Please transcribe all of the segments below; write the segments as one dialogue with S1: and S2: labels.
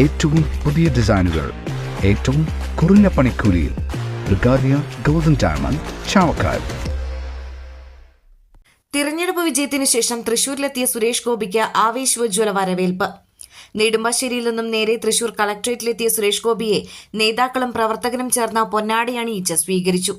S1: ഏറ്റവും പുതിയ ഡിസൈനുകൾ ഏറ്റവും കുറഞ്ഞ പണിക്കൂലിയിൽ ബ്രിഗാദിയ ഗോൾഡൻ ഡയമണ്ട് ചാവക്കാട്.
S2: തിരഞ്ഞെടുപ്പ് വിജയത്തിനു ശേഷം തൃശൂരിലെത്തിയ സുരേഷ് ഗോപിക്ക് ആവേശോജ്വല വരവേൽപ്പ്. നെടുമ്പാശ്ശേരിയിൽ നിന്നും നേരെ തൃശൂർ കളക്ടറേറ്റിലെത്തിയ സുരേഷ് ഗോപിയെ നേതാക്കളും പ്രവർത്തകരും ചേർന്ന പൊന്നാടി അണിയിച്ച് സ്വീകരിച്ചു.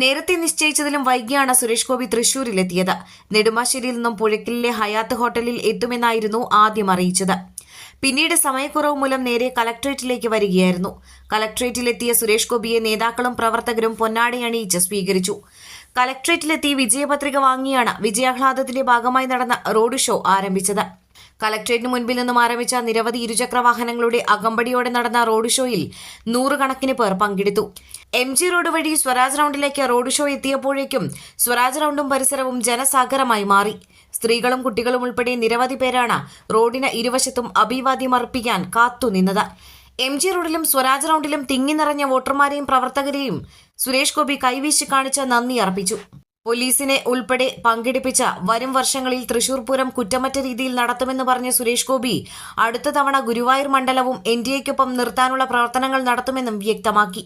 S2: നേരത്തെ നിശ്ചയിച്ചതിലും വൈകിയാണ് സുരേഷ് ഗോപി തൃശൂരിലെത്തിയത്. നെടുമ്പാശ്ശേരിയിൽ നിന്നും പുഴക്കിലെ ഹയാത്ത് ഹോട്ടലിൽ എത്തുമെന്നായിരുന്നു ആദ്യം അറിയിച്ചത്. പിന്നീട് സമയക്കുറവ് മൂലം നേരെ കലക്ട്രേറ്റിലേക്ക് വരികയായിരുന്നു. കലക്ട്രേറ്റിലെത്തിയ സുരേഷ് ഗോപിയെ നേതാക്കളും പ്രവർത്തകരും പൊന്നാടി അണിയിച്ച് സ്വീകരിച്ചു. കലക്ട്രേറ്റിലെത്തി വിജയപത്രിക വാങ്ങിയാണ് വിജയാഹ്ലാദത്തിന്റെ ഭാഗമായി നടന്ന റോഡ് ഷോ ആരംഭിച്ചത്. കലക്ട്രേറ്റിന് മുൻപിൽ നിന്നും ആരംഭിച്ച നിരവധി ഇരുചക്ര വാഹനങ്ങളുടെ അകമ്പടിയോടെ നടന്ന റോഡ് ഷോയിൽ നൂറുകണക്കിന് പേർ പങ്കെടുത്തു. എം ജി റോഡ് വഴി സ്വരാജ് റൗണ്ടിലേക്ക് റോഡ് ഷോ എത്തിയപ്പോഴേക്കും സ്വരാജ് റൗണ്ടും പരിസരവും ജനസാഗരമായി മാറി. സ്ത്രീകളും കുട്ടികളും ഉൾപ്പെടെ നിരവധി പേരാണ് റോഡിന് ഇരുവശത്തും അഭിവാദ്യം അർപ്പിക്കാൻ കാത്തുനിന്നത് എം ജി റോഡിലും സ്വരാജ് റൗണ്ടിലും തിങ്ങി നിറഞ്ഞ വോട്ടർമാരെയും പ്രവർത്തകരെയും സുരേഷ് ഗോപി കൈവീശി കാണിച്ച് നന്ദി അർപ്പിച്ചു. പോലീസിനെ ഉൾപ്പെടെ പങ്കെടുപ്പിച്ച വരും വർഷങ്ങളിൽ തൃശൂർ പൂരം കുറ്റമറ്റ രീതിയിൽ നടത്തുമെന്ന് പറഞ്ഞ സുരേഷ് ഗോപി അടുത്ത തവണ ഗുരുവായൂർ മണ്ഡലവും എൻ ഡി എക്കൊപ്പം നിർത്താനുള്ള പ്രവർത്തനങ്ങൾ നടത്തുമെന്നും വ്യക്തമാക്കി.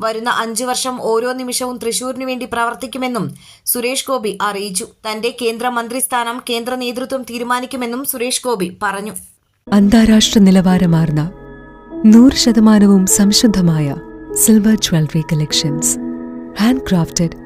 S2: വരുന്ന അഞ്ചു വർഷം ഓരോ നിമിഷവും തൃശൂരിനു വേണ്ടി പ്രവർത്തിക്കുമെന്നും സുരേഷ് ഗോപി അറിയിച്ചു. തന്റെ കേന്ദ്ര മന്ത്രിസ്ഥാനം കേന്ദ്ര നേതൃത്വം തീരുമാനിക്കുമെന്നും സുരേഷ് ഗോപി പറഞ്ഞു.
S3: അന്താരാഷ്ട്ര നിലവാരമാർന്ന നൂറ് ശതമാനവും സംശുദ്ധമായ silver jewellery collections. Handcrafted